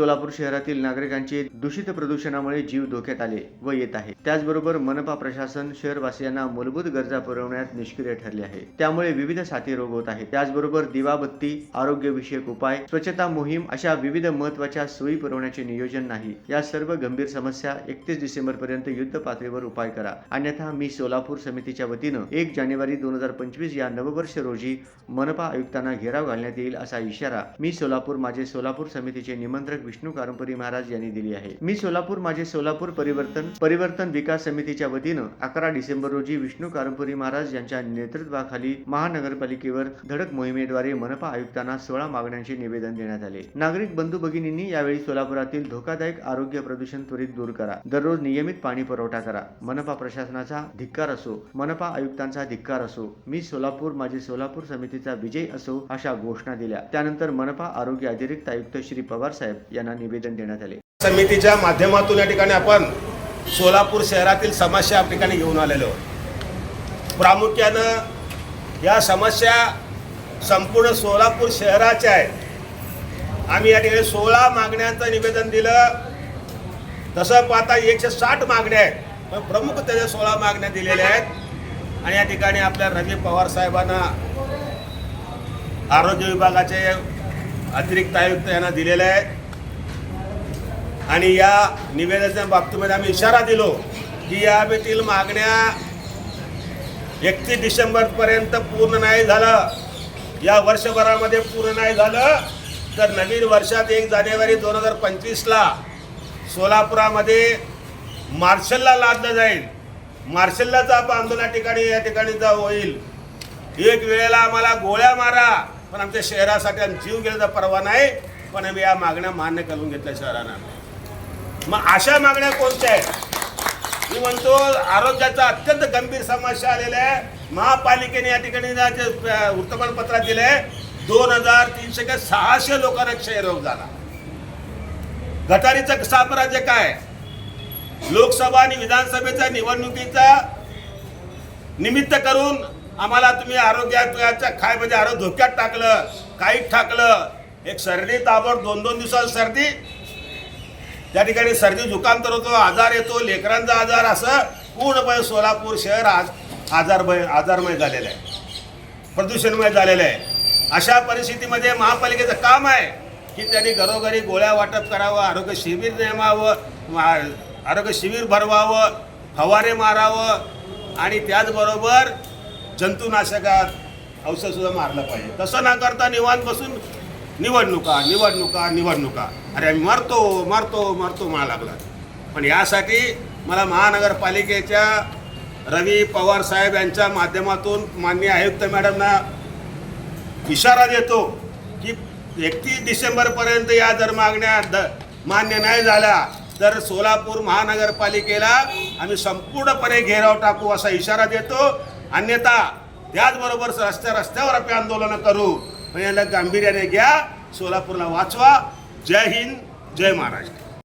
सोलापूर शहरातील नागरिकांचे दूषित प्रदूषणामुळे जीव धोक्यात आले व येत आहे. त्याचबरोबर मनपा प्रशासन शहरवासियांना मूलभूत गरजा पुरवण्यात निष्क्रिय ठरले आहे. त्यामुळे विविध साथी रोग होत आहेत. त्याचबरोबर दिवाबत्ती आरोग्यविषयक उपाय स्वच्छता मोहीम अशा विविध महत्त्वाच्या सोयी पुरवण्याचे नियोजन नाही. या सर्व गंभीर समस्या एकतीस डिसेंबर पर्यंत युद्ध पातळीवर उपाय करा. अन्यथा मी सोलापूर समितीच्या वतीनं एक जानेवारी दोन हजार पंचवीस या नववर्ष रोजी मनपा आयुक्तांना घेराव घालण्यात येईल असा इशारा मी सोलापूर माझे सोलापूर समितीचे निमंत्रक विष्णू कारंपुरी महाराज यांनी दिली आहे. मी सोलापूर माझे सोलापूर परिवर्तन परिवर्तन विकास समितीच्या वतीनं अकरा डिसेंबर रोजी विष्णू कारंपुरी महाराज यांच्या नेतृत्वाखाली महानगरपालिकेवर धडक मोहिमेद्वारे मनपा आयुक्तांना सोळा मागण्यांचे निवेदन देण्यात आले. नागरिक बंधू भगिनींनी यावेळी सोलापुरातील धोकादायक आरोग्य प्रदूषण त्वरित दूर करा. दररोज नियमित पाणी पुरवठा करा. मनपा प्रशासनाचा धिक्कार असो मनपा आयुक्तांचा धिक्कार असो मी सोलापूर माझे सोलापूर समितीचा विजय असो अशा घोषणा दिल्या. त्यानंतर मनपा आरोग्य अतिरिक्त आयुक्त श्री पवार साहेब त्यांना निवेदन देण्यात आले. समितीच्या माध्यमातून या ठिकाणी आपण सोलापूर शहरातील समस्या या ठिकाणी घेऊन आलेलो प्रामुख्यानं या समस्या संपूर्ण सोलापूर शहराच्या आहेत. आम्ही या ठिकाणी सोळा मागण्यांचं निवेदन दिलं. तसं पाहता एकशे साठ मागण्या आहेत. पण प्रमुख त्याच्या सोळा मागण्या दिलेल्या आहेत. आणि या ठिकाणी आपल्या रवी पवार साहेबांना आरोग्य विभागाचे अतिरिक्त आयुक्त यांना दिलेले आहेत. आणि या निवेदनाच्या बाबतीमध्ये आम्ही इशारा दिलो की यातील मागण्या एकतीस डिसेंबरपर्यंत पूर्ण नाही झालं. या वर्षभरामध्ये पूर्ण नाही झालं. तर नवीन वर्षात एक जानेवारी दोन हजार पंचवीसला सोलापुरामध्ये मार्शलला लादलं जाईल. मार्शललाचं आपण आंदोलन ठिकाणी या ठिकाणी जा होईल. एक वेळेला आम्हाला गोळ्या मारा पण आमच्या शहरासाठी आम्ही जीव गेल्याचा परवा नाही. पण आम्ही या मागण्या मान्य करून घेतल्या शहरानं. मग अशा मागण्या कोणत्या आहेत? मी म्हणतो आरोग्याचा अत्यंत गंभीर समस्या आलेल्या आहे. महापालिकेने या ठिकाणी वृत्तमानपत्रात दिले दोन हजार तीनशे काय सहाशे लोकांना क्षयरोग झाला. गटारीचं साम्राज्य काय? लोकसभा आणि विधानसभेच्या निवडणुकीचा निमित्त करून आम्हाला तुम्ही आरोग्याच्या काय म्हणजे आरोग्य धोक्यात टाकलं काही टाकलं. एक सर्दी ताबड दोन दोन दिवसात सर्दी त्या ठिकाणी सर्दी जुकाम तर होतो आजार येतो लेकरांचा आजार असं पूर्णपणे सोलापूर शहर आज आजारमय आजारमय झालेलं आहे. प्रदूषणमय झालेलं आहे. अशा परिस्थितीमध्ये महापालिकेचं काम आहे की त्यांनी घरोघरी गोळ्या वाटप करावं आरोग्य शिबिर नेमावं मा- आरोग्य शिबिर भरवावं फवारे मारावं आणि त्याचबरोबर जंतुनाशकात औषधसुद्धा मारलं पाहिजे. तसं न करता निवांत बसून निवडणुका निवडणुका निवडणुका. अरे आम्ही मरतो मरतो मरतो म्हणा लागला. पण यासाठी मला महानगरपालिकेच्या रवी पवार साहेब यांच्या माध्यमातून माननीय आयुक्त मॅडमना इशारा देतो की एकतीस डिसेंबरपर्यंत या जर मागण्या द मान्य नाही झाल्या तर सोलापूर महानगरपालिकेला आम्ही संपूर्णपणे घेराव टाकू असा इशारा देतो. अन्यथा त्याचबरोबर रस्त्या रस्त्यावर आपण आंदोलनं करू. पण याला गांभीर्याने घ्या. सोलापूरला वाचवा. जय हिंद जय महाराष्ट्र.